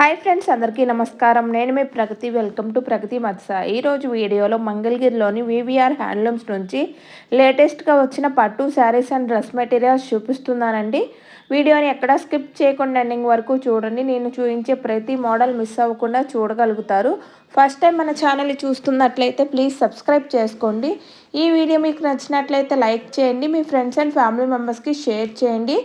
Hi friends అందరికీ నమస్కారం. నేను మీ ప్రగతి. వెల్కమ్ టు ప్రగతి మత్స. ఈరోజు వీడియోలో మంగళగిరిలోని వివిఆర్ హ్యాండ్లూమ్స్ నుంచి లేటెస్ట్గా వచ్చిన పట్టు శారీస్ అండ్ డ్రెస్ మెటీరియల్స్ చూపిస్తున్నానండి. వీడియోని ఎక్కడ స్కిప్ చేయకుండా ఎండింగ్ వరకు చూడండి. నేను చూపించే ప్రతి మోడల్ మిస్ అవ్వకుండా చూడగలుగుతారు. ఫస్ట్ టైం మన ఛానల్ చూస్తున్నట్లయితే ప్లీజ్ సబ్స్క్రైబ్ చేసుకోండి. ఈ వీడియో మీకు నచ్చినట్లయితే లైక్ చేయండి. మీ ఫ్రెండ్స్ అండ్ ఫ్యామిలీ మెంబర్స్కి షేర్ చేయండి.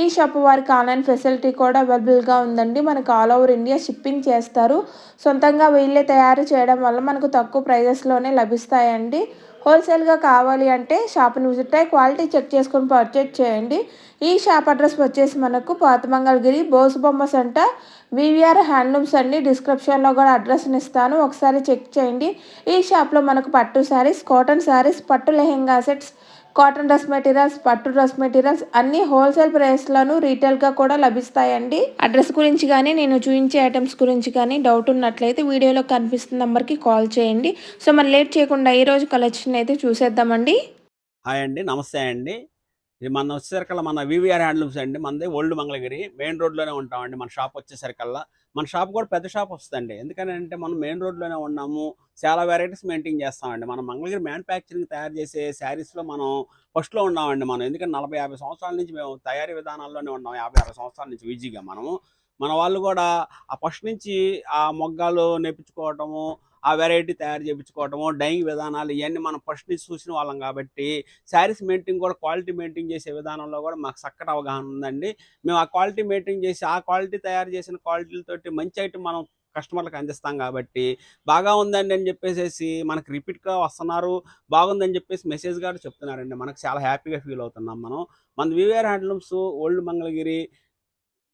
ఈ షాప్ వారికి ఆన్లైన్ ఫెసిలిటీ కూడా అవైలబుల్గా ఉందండి. మనకు ఆల్ ఓవర్ ఇండియా షిప్పింగ్ చేస్తారు. సొంతంగా వీళ్ళే తయారు చేయడం వల్ల మనకు తక్కువ ప్రైజెస్లోనే లభిస్తాయండి. హోల్సేల్గా కావాలి అంటే షాప్ని విజిట్ అయ్యి క్వాలిటీ చెక్ చేసుకొని పర్చేజ్ చేయండి. ఈ షాప్ అడ్రస్ వచ్చేసి మనకు పాత మంగళగిరి బోసుబొమ్మ సెంటర్. వివిఆర్ హ్యాండ్లూమ్స్ అండి. డిస్క్రిప్షన్లో కూడా అడ్రస్ని ఇస్తాను. ఒకసారి చెక్ చేయండి. ఈ షాప్లో మనకు పట్టు శారీస్ కాటన్ శారీస్ పట్టు lehenga sets cotton dress materials పట్టు డ్రెస్ మెటీరియల్స్ అన్ని హోల్సేల్ ప్రైస్లను రీటైల్గా కూడా లభిస్తాయండి. అడ్రస్ గురించి కానీ నేను చూపించే ఐటమ్స్ గురించి కానీ డౌట్ ఉన్నట్లయితే వీడియోలో కనిపిస్తున్న నెంబర్కి కాల్ చేయండి. సో మనం లేట్ చేయకుండా ఈరోజు కలెక్షన్ అయితే చూసేద్దామండి. హాయ్ అండి. నమస్తే అండి. ఇది మన వచ్చేసరికల్లా మన వివిఆర్ హ్యాండ్లూమ్స్ అండి. మనది ఓల్డ్ మంగళగిరి. మెయిన్ రోడ్లోనే ఉంటామండి. మన షాప్ వచ్చేసరికల్లా. మన షాప్ కూడా పెద్ద షాప్ వస్తుందండి. ఎందుకంటే అంటే మనం మెయిన్ రోడ్లోనే ఉన్నాము. చాలా వెరైటీస్ మెయింటైన్ చేస్తామండి. మనం మంగళగిరి మ్యానుఫ్యాక్చరింగ్ తయారు చేసే శారీస్లో మనం ఫస్ట్లో ఉన్నామండి మనం. ఎందుకంటే నలభై యాభై సంవత్సరాల నుంచి మేము తయారీ విధానాల్లోనే ఉన్నాం. యాభై అరవై సంవత్సరాల నుంచి ఈజీగా మనము. మన వాళ్ళు కూడా ఆ ఫస్ట్ నుంచి ఆ మొగ్గాలు నేర్పించుకోవటము ఆ వెరైటీ తయారు చేయించుకోవటము డైయింగ్ విధానాలు ఇవన్నీ మనం ఫస్ట్ నుంచి చూసిన వాళ్ళం కాబట్టి శారీస్ మెయింటైన్ కూడా క్వాలిటీ మెయింటైన్ చేసే విధానంలో కూడా మాకు చక్కటి అవగాహన ఉందండి. మేము ఆ క్వాలిటీ మెయింటైన్ చేసి ఆ క్వాలిటీ తయారు చేసిన క్వాలిటీలతోటి మంచి ఐటమ్ మనం కస్టమర్లకు అందిస్తాం కాబట్టి బాగా ఉందండి అని చెప్పేసి మనకు రిపీట్గా వస్తున్నారు బాగుందని చెప్పేసి మెసేజ్ గారు చెప్తున్నారండి. మనకు చాలా హ్యాపీగా ఫీల్ అవుతున్నాం మనం. మన VVR handlooms old Mangalagiri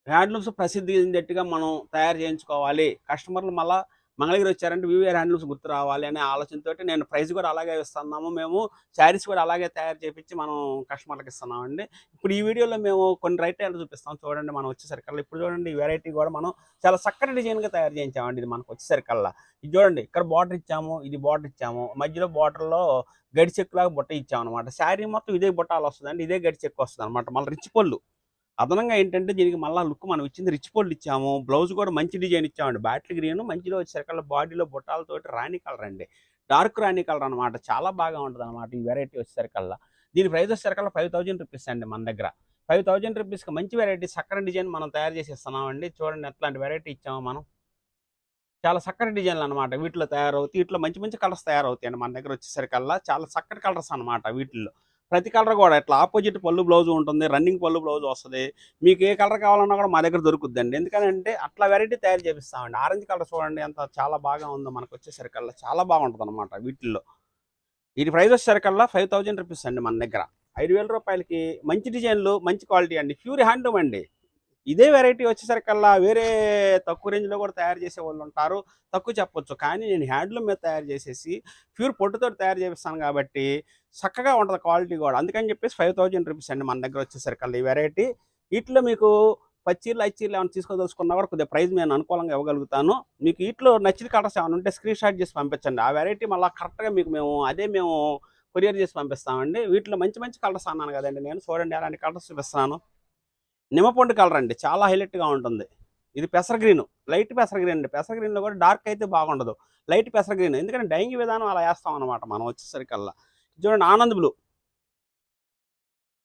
handlooms ప్రసిద్ధి చెందేట్టుగా మనం తయారు చేయించుకోవాలి. కస్టమర్లు మళ్ళీ మంగళగిరి వచ్చారంటే వివిఆర్ హ్యాండ్లూమ్స్ గుర్తు రావాలి అనే ఆలోచనతో నేను ప్రైస్ కూడా అలాగే ఇస్తున్నాము. మేము శారీస్ కూడా అలాగే తయారు చేపించి మనం కస్టమర్లకు ఇస్తున్నామండి. ఇప్పుడు ఈ వీడియోలో మేము కొన్ని రైట్ చూపిస్తాం. చూడండి మనం వచ్చేసరికల్లా ఇప్పుడు చూడండి ఈ వెరైటీ కూడా మనం చాలా చక్కటి డిజైన్గా తయారు చేయించామండి. ఇది మనకు వచ్చేసరికల్లా ఇది చూడండి ఇక్కడ బార్డర్ ఇచ్చాము ఇది బార్డర్ ఇచ్చాము. మధ్యలో బార్డర్లో గడి చెక్కులాగా బుట్ట ఇచ్చాము అనమాట శారీ మొత్తం ఇదే బుట్టాలు వస్తుందండి ఇదే గడి చెక్కు వస్తుంది అనమాట మళ్ళీ రిచ్ పళ్ళు. అదనంగా ఏంటంటే దీనికి మళ్ళీ లుక్ మనం ఇచ్చింది రిచ్ పోల్డ్ ఇచ్చాము. బ్లౌజ్ కూడా మంచి డిజైన్ ఇచ్చామండి. బ్యాటిల్ గ్రీన్ మంచిలో వచ్చేసరికల్లా బాడీలో బుట్టాలతోటి రాణి కలర్ అండి. డార్క్ రాణి కలర్ అనమాట చాలా బాగా ఉంటుంది అనమాట ఈ వెరైటీ వచ్చేసరికల్లా దీని ప్రైస్ వచ్చేసరికల్లా ఫైవ్ థౌజండ్ రూపీస్ అండి మన దగ్గర. ఫైవ్ థౌజండ్ రూపీస్కి మంచి వెరైటీ చక్కని డిజైన్ మనం తయారు చేసి ఇస్తున్నామండి చూడండి ఎట్లాంటి వెరైటీ ఇచ్చాము మనం. చాలా చక్కటి డిజైన్లు అనమాట వీటిలో తయారవుతాయి. వీటిలో మంచి మంచి కలర్స్ తయారవుతాయండి మన దగ్గర వచ్చేసరికల్లా చాలా చక్కటి కలర్స్ అనమాట వీటిల్లో. ప్రతి కలర్ కూడా ఇట్లా ఆపోజిట్ పళ్ళు బ్లౌజ్ ఉంటుంది రన్నింగ్ పళ్ళు బ్లౌజ్ వస్తుంది. మీకు ఏ కలర్ కావాలన్నా కూడా మా దగ్గర దొరుకుద్దండి. ఎందుకంటే అట్లా వెరైటీ తయారు చేపిస్తామండి. ఆరెంజ్ కలర్ చూడండి అంత చాలా బాగా ఉందో. మనకు వచ్చేసరికల్లా చాలా బాగుంటుంది అనమాట వీటిల్లో. ఇది ప్రైస్ వచ్చేసరికల్లా ఫైవ్ థౌజండ్ రూపీస్ అండి మన దగ్గర. ఐదు వేల రూపాయలకి మంచి డిజైన్లు మంచి క్వాలిటీ అండి. ప్యూర్ హ్యాండ్లూమ్ అండి. ఇదే వెరైటీ వచ్చేసరికల్లా వేరే తక్కువ రేంజ్లో కూడా తయారు చేసే వాళ్ళు ఉంటారు. తక్కువ చెప్పొచ్చు. కానీ నేను హ్యాండ్లూమ్ మీద తయారు చేసేసి ప్యూర్ పొట్టుతో తయారు చేపిస్తాను కాబట్టి చక్కగా ఉంటుంది క్వాలిటీ కూడా. అందుకని చెప్పేసి ఫైవ్ థౌజండ్ రూపీస్ అండి మన దగ్గర వచ్చేసరికి ఈ వెరైటీ. వీటిలో మీకు పచ్చీర్లు ఐచీర్లు ఏమైనా తీసుకోదలుచుకున్నా కూడా కొద్దిగా ప్రైస్ నేను అనుకూలంగా ఇవ్వగలుగుతాను. మీకు వీటిలో నచ్చిన కలర్స్ ఏమైనా ఉంటే స్క్రీన్ షాట్ చేసి పంపించండి. ఆ వెరైటీ మళ్ళీ కరెక్ట్గా మీకు మేము అదే మేము కొరియర్ చేసి పంపిస్తామండి. వీటిలో మంచి మంచి కలర్స్ అన్నాను కదండి నేను. చూడండి అలాంటి కలర్స్ చూపిస్తాను నిమ్మపండు కలర్ అండి. చాలా హైలైట్గా ఉంటుంది. ఇది పెసర గ్రీన్. లైట్ పెసర గ్రీన్ అండి. పెసర గ్రీన్లో కూడా డార్క్ అయితే బాగుండదు. లైట్ పెసర గ్రీన్. ఎందుకంటే డైంగ్ విధానం అలా వేస్తాం అనమాట మనం వచ్చేసరికల్లా. చూడండి ఆనంద్ బ్లూ.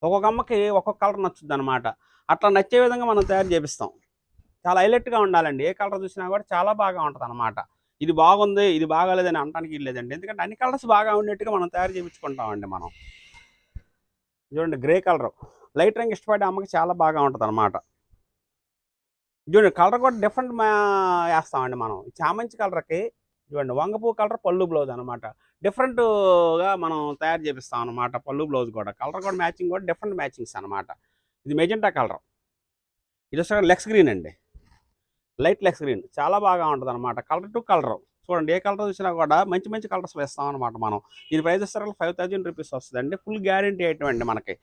ఒక్కొక్క అమ్మకి ఒక్కొక్క కలర్ నచ్చుద్ది అనమాట అట్లా నచ్చే విధంగా మనం తయారు చేపిస్తాం. చాలా హైలైట్గా ఉండాలండి. ఏ కలర్ చూసినా కూడా చాలా బాగా ఉంటుంది అనమాట ఇది బాగుంది ఇది బాగాలేదని అనడానికి లేదండి. ఎందుకంటే అన్ని కలర్స్ బాగా ఉండేట్టుగా మనం తయారు చేయించుకుంటామండి మనం. చూడండి గ్రే కలర్. లైట్ రంగు ఇష్టపడే అమ్మకి చాలా బాగా ఉంటుంది అనమాట చూడండి కలర్ కూడా డిఫరెంట్ వేస్తామండి మనం. చామంచి కలర్కి చూడండి వంగపూ కలర్ పళ్ళు బ్లౌజ్ అనమాట డిఫరెంట్గా మనం తయారు చేపిస్తాం అనమాట పళ్ళు బ్లౌజ్ కూడా. కలర్ కూడా మ్యాచింగ్ కూడా డిఫరెంట్ మ్యాచింగ్స్ అనమాట ఇది మెజెంటా కలర్. ఇది వచ్చి లెక్స్ గ్రీన్ అండి. లైట్ లెక్స్ గ్రీన్. చాలా బాగా ఉంటుంది అనమాట కలర్ టు కలర్. చూడండి ఏ కలర్ చూసినా కూడా మంచి మంచి కలర్స్ వేస్తాం అనమాట మనం. దీని ప్రైస్ వచ్చేసరికి ఫైవ్ థౌజండ్ రూపీస్ వస్తుందండి. ఫుల్ గ్యారంటీ ఐటమ్ అండి మనకి.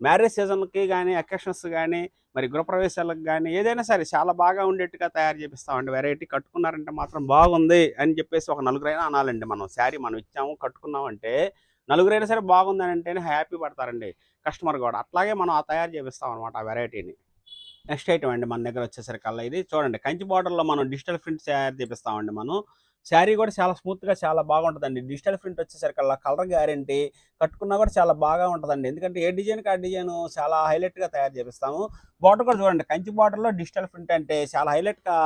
మ్యారేజ్ సీజన్కి కానీ అకేషన్స్ కానీ మరి గృహప్రవేశాలకు కానీ ఏదైనా సరే చాలా బాగా ఉండేట్టుగా తయారు చేపిస్తామండి. వెరైటీ కట్టుకున్నారంటే మాత్రం బాగుంది అని చెప్పేసి ఒక నలుగురైనా అనాలండి మనం. శారీ మనం ఇచ్చాము కట్టుకున్నామంటే నలుగురైనా సరే బాగుందని అంటేనే హ్యాపీ పడతారండి కస్టమర్ కూడా. అట్లాగే మనం ఆ తయారు చేపిస్తాం అనమాట ఆ వెరైటీని. నెక్స్ట్ ఐటమ్ అండి మన దగ్గర వచ్చేసరికల్లా ఇది. చూడండి కంచి బార్డర్లో మనం డిజిటల్ ప్రింట్ తయారు చేపిస్తామండి మనం. శారీ కూడా చాలా స్మూత్గా చాలా బాగుంటుందండి. డిజిటల్ ప్రింట్ వచ్చేసరికల్లా కలర్ గ్యారంటీ కట్టుకున్నా కూడా చాలా బాగా ఉంటుందండి. ఎందుకంటే ఏ డిజైన్కి ఆ డిజైన్ చాలా హైలైట్గా తయారు చేపిస్తాము. బార్డర్ కూడా చూడండి కంచి బార్డర్లో డిజిటల్ ప్రింట్ అంటే చాలా హైలైట్గా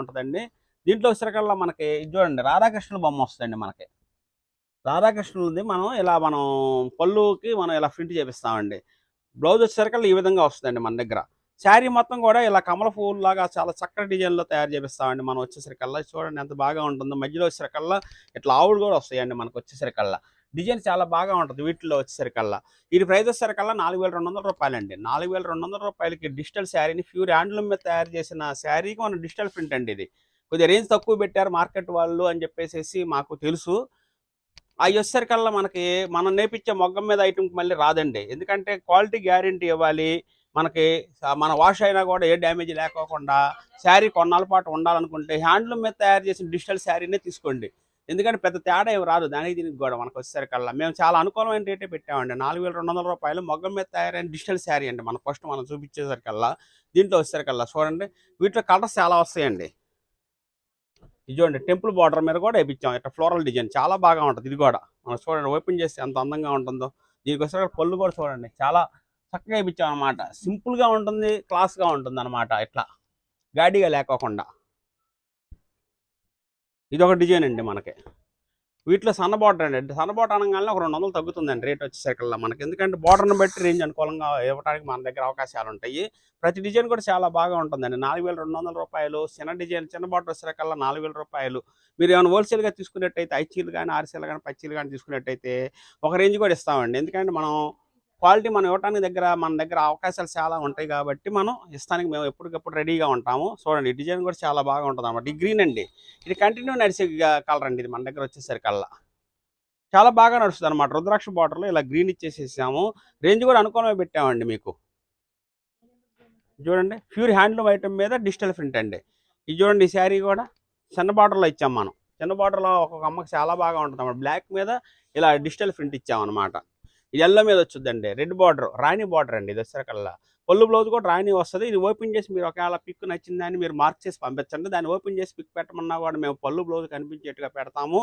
ఉంటుందండి. దీంట్లో వచ్చేసరికల్లా మనకి చూడండి రాధాకృష్ణుల బొమ్మ వస్తుందండి మనకి. రాధాకృష్ణులది మనం ఇలా మనం పళ్ళుకి మనం ఇలా ప్రింట్ చేపిస్తామండి. బ్లౌజ్ వచ్చేసరికల్లా ఈ విధంగా వస్తుందండి మన దగ్గర. శారీ మొత్తం కూడా ఇలా కమల పువ్వులు లాగా చాలా చక్కటి డిజైన్లో తయారు చేపిస్తామండి. మనం వచ్చేసరికల్లా చూడండి ఎంత బాగా ఉంటుందో. మధ్యలో వచ్చేసరికల్లా ఇట్లా ఆవులు కూడా వస్తాయండి మనకు వచ్చేసరికల్లా. డిజైన్ చాలా బాగా ఉంటుంది వీటిలో వచ్చేసరికల్లా. ఇది ప్రైస్ వచ్చేసరికల్లా నాలుగు వేల రెండు వందల రూపాయలండి. నాలుగు వేల రెండు వందల రూపాయలకి డిజిటల్ శారీని ప్యూర్ హ్యాండ్లూమ్ మీద తయారు చేసిన శారీకి మన డిజిటల్ ప్రింట్ అండి ఇది. కొద్దిగా రేంజ్ తక్కువ పెట్టారు మార్కెట్ వాళ్ళు అని చెప్పేసి మాకు తెలుసు. అవి వచ్చేసరికల్లా మనకి మనం నేర్పించే మొగ్గం మీద ఐటమ్కి మళ్ళీ రాదండి. ఎందుకంటే క్వాలిటీ గ్యారంటీ ఇవ్వాలి. మనకి మన వాష్ అయినా కూడా ఏ డ్యామేజ్ లేకోకుండా శారీ కొన్నాళ్ళ పాటు ఉండాలనుకుంటే హ్యాండ్లూమ్ మీద తయారు చేసిన డిజిటల్ శారీనే తీసుకోండి. ఎందుకంటే పెద్ద తేడా ఏమి రాదు దానికి దీనికి కూడా మనకు వచ్చేసరికల్లా. మేము చాలా అనుకూలమైన రేటే పెట్టామండి. నాలుగు వేల రెండు వందల రూపాయలు మొగ్గం మీద తయారైన డిజిటల్ శారీ అండి. మన ఫస్ట్ మనం చూపించేసరికల్లా దీంట్లో వచ్చేసరికల్లా చూడండి. వీటిలో కలర్స్ చాలా వస్తాయండి. ఇది చూడండి టెంపుల్ బార్డర్ మీద కూడా వేయించాం ఇట్లా ఫ్లోరల్ డిజైన్ చాలా బాగా ఉంటుంది. ఇది కూడా మనం చూడండి ఓపెన్ చేస్తే ఎంత అందంగా ఉంటుందో. దీనికి వచ్చేసరికి పళ్ళు కూడా చూడండి. చాలా చక్కగా వేయించాం అనమాట సింపుల్గా ఉంటుంది క్లాస్గా ఉంటుంది అనమాట ఇట్లా. గాడిగా లేకోకుండా. ఇది ఒక డిజైన్ అండి మనకి. వీటిలో సన్న బోటర్ అండి. సన్న బార్డర్ అనగానే ఒక రెండు వందలు తగ్గుతుందండి రేట్ వచ్చేసరికల్లా మనకి. ఎందుకంటే బార్డర్ని బట్టి రేంజ్ అనుకూలంగా ఇవ్వడానికి మన దగ్గర అవకాశాలు ఉంటాయి. ప్రతి డిజైన్ కూడా చాలా బాగా ఉంటుందండి. నాలుగు వేల రెండు వందల రూపాయలు చిన్న డిజైన్ చిన్న బార్డర్ వచ్చేసరికల్లా నాలుగు వేల రూపాయలు. మీరు ఏమైనా హోల్సేల్గా తీసుకున్నట్టయితే ఐచీలు కానీ ఆర్సీలు కానీ పచ్చీలు కానీ తీసుకున్నట్టయితే ఒక రేంజ్ కూడా ఇస్తామండి. ఎందుకంటే మనం క్వాలిటీ మనం ఇవ్వడానికి దగ్గర మన దగ్గర అవకాశాలు చాలా ఉంటాయి కాబట్టి మనం ఇస్తానికి మేము ఎప్పటికప్పుడు రెడీగా ఉంటాము. చూడండి డిజైన్ కూడా చాలా బాగా ఉంటుంది అనమాట ఈ గ్రీన్ అండి. ఇది కంటిన్యూ నడిచే కలర్ అండి. ఇది మన దగ్గర వచ్చేసరికల్లా. చాలా బాగా నడుస్తుంది అనమాట రుద్రాక్ష బార్డర్లో ఇలా గ్రీన్ ఇచ్చేసేసాము. రేంజ్ కూడా అనుకూలమే పెట్టామండి మీకు. చూడండి ప్యూర్ హ్యాండ్లూమ్ ఐటమ్ మీద డిజిటల్ ప్రింట్ అండి. ఇది చూడండి ఈ శారీ కూడా చిన్న బార్డర్లో ఇచ్చాం మనం. చిన్న బార్డర్లో ఒక్కొక్క అమ్మకి చాలా బాగా ఉంటుంది అన్నమాట. బ్లాక్ మీద ఇలా డిజిటల్ ప్రింట్ ఇచ్చాం అనమాట ఇది ఎల్లో మీద వచ్చుద్దండి. రెడ్ బార్డర్ రాణి బార్డర్ అండి ఇది కల్లా పళ్ళు బ్లౌజ్ కూడా రాణి వస్తుంది. ఇది ఓపెన్ చేసి మీరు ఒకవేళ పిక్ నచ్చిందని మీరు మార్క్ చేసి పంపించండి. దాన్ని ఓపెన్ చేసి పిక్ పెట్టమన్నా కూడా మేము పళ్ళు బ్లౌజ్ కనిపించేట్టుగా పెడతాము.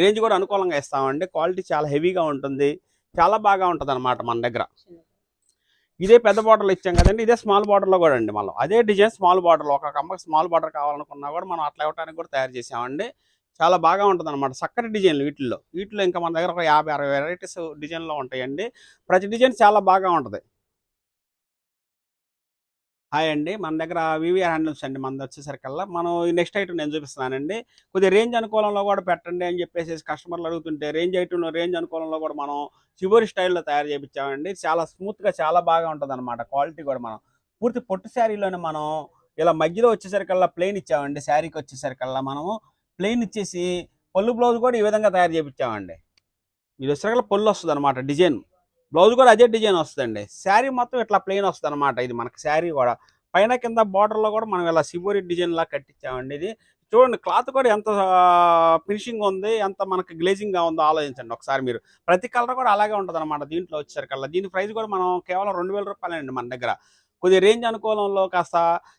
రేంజ్ కూడా అనుకూలంగా ఇస్తామండి. క్వాలిటీ చాలా హెవీగా ఉంటుంది. చాలా బాగా ఉంటుంది అనమాట మన దగ్గర. ఇదే పెద్ద బార్డర్లో ఇచ్చాం కదండి. ఇదే స్మాల్ బార్డర్లో కూడా అండి మనం అదే డిజైన్ స్మాల్ బార్డర్లో. ఒక కమ్మకి స్మాల్ బార్డర్ కావాలనుకున్నా కూడా మనం అట్లా ఇవ్వడానికి కూడా తయారు చేసామండి. చాలా బాగా ఉంటుంది అనమాట చక్కటి డిజైన్లు వీటిల్లో. వీటిలో ఇంకా మన దగ్గర ఒక యాభై అరవై వెరైటీస్ డిజైన్లో ఉంటాయండి. ప్రతి డిజైన్ చాలా బాగా ఉంటుంది. హాయ్ అండి. మన దగ్గర వివిఆర్ హ్యాండిల్స్ అండి. మనది వచ్చేసరికల్లా. మనం నెక్స్ట్ ఐటమ్ నేను చూపిస్తున్నానండి. కొద్దిగా రేంజ్ అనుకూలంలో కూడా పెట్టండి అని చెప్పేసి కస్టమర్లు అడుగుతుంటే రేంజ్ ఐటమ్ రేంజ్ అనుకూలంలో కూడా మనం చివరి స్టైల్లో తయారు చేయించామండి చాలా స్మూత్గా చాలా బాగా ఉంటుంది క్వాలిటీ కూడా మనం. పూర్తి పొట్టు శారీలోనే మనం ఇలా మధ్యలో వచ్చేసరికల్లా ప్లెయిన్ ఇచ్చామండి. శారీకి వచ్చేసరికల్లా మనము. ప్లెయిన్ ఇచ్చేసి పళ్ళు బ్లౌజ్ కూడా ఈ విధంగా తయారు చేయించామండి మీరు వచ్చేసరికల్లా పళ్ళు వస్తుంది అనమాట డిజైన్. బ్లౌజ్ కూడా అదే డిజైన్ వస్తుందండి. శారీ మొత్తం ఇట్లా ప్లెయిన్ వస్తుంది అనమాట ఇది మనకి శారీ కూడా. పైన కింద బార్డర్లో కూడా మనం ఇలా సిబోరి డిజైన్లా కట్టించామండి ఇది. చూడండి క్లాత్ కూడా ఎంత ఫినిషింగ్ ఉంది ఎంత మనకి గ్లేజింగ్గా ఉందో ఆలోచించండి ఒకసారి మీరు. ప్రతి కలర్ కూడా అలాగే ఉంటుంది అనమాట దీంట్లో వచ్చేసరికల్లా దీని ప్రైస్ కూడా మనం కేవలం రెండు వేల రూపాయలండి మన దగ్గర. కొద్దిగా రేంజ్ అనుకూలంలో కాస్త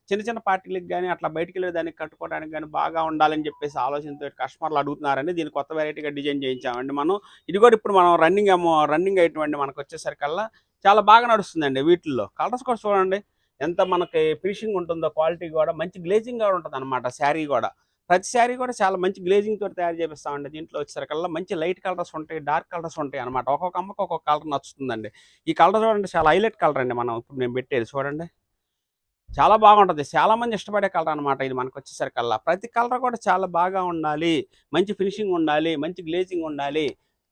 చిన్న చిన్న పార్టీలకు కానీ అట్లా బయటికి వెళ్ళేదానికి కట్టుకోవడానికి కానీ బాగా ఉండాలని చెప్పేసి ఆలోచనతో కస్టమర్లు అడుగుతున్నారని దీన్ని కొత్త వెరైటీగా డిజైన్ చేయించామండి మనం. ఇది కూడా ఇప్పుడు మనం రన్నింగ్ రన్నింగ్ అయ్యేటువంటి మనకు వచ్చేసరికల్లా చాలా బాగా నడుస్తుందండి వీటిల్లో. కలర్స్ కూడా చూడండి ఎంత మనకి ఫినిషింగ్ ఉంటుందో క్వాలిటీ కూడా మంచి గ్లేజింగ్ కూడా ఉంటుంది అనమాట శారీ కూడా. ప్రతి శారీ కూడా చాలా మంచి గ్లేజింగ్ తోటి తయారు చేపిస్తామండి దీంట్లో వచ్చేసరికల్లా మంచి లైట్ కలర్స్ ఉంటాయి డార్క్ కలర్స్ ఉంటాయి అనమాట ఒక్కొక్క అమ్మకు ఒక్కొక్క కలర్ నచ్చుతుందండి. ఈ కలర్ చూడండి చాలా హైలైట్ కలర్ అండి మనం ఇప్పుడు నేను పెట్టేది చూడండి. చాలా బాగుంటుంది. చాలా మంది ఇష్టపడే కలర్ అనమాట ఇది మనకు వచ్చేసరికల్లా ప్రతి కలర్ కూడా చాలా బాగా ఉండాలి. మంచి ఫినిషింగ్ ఉండాలి మంచి గ్లేజింగ్ ఉండాలి.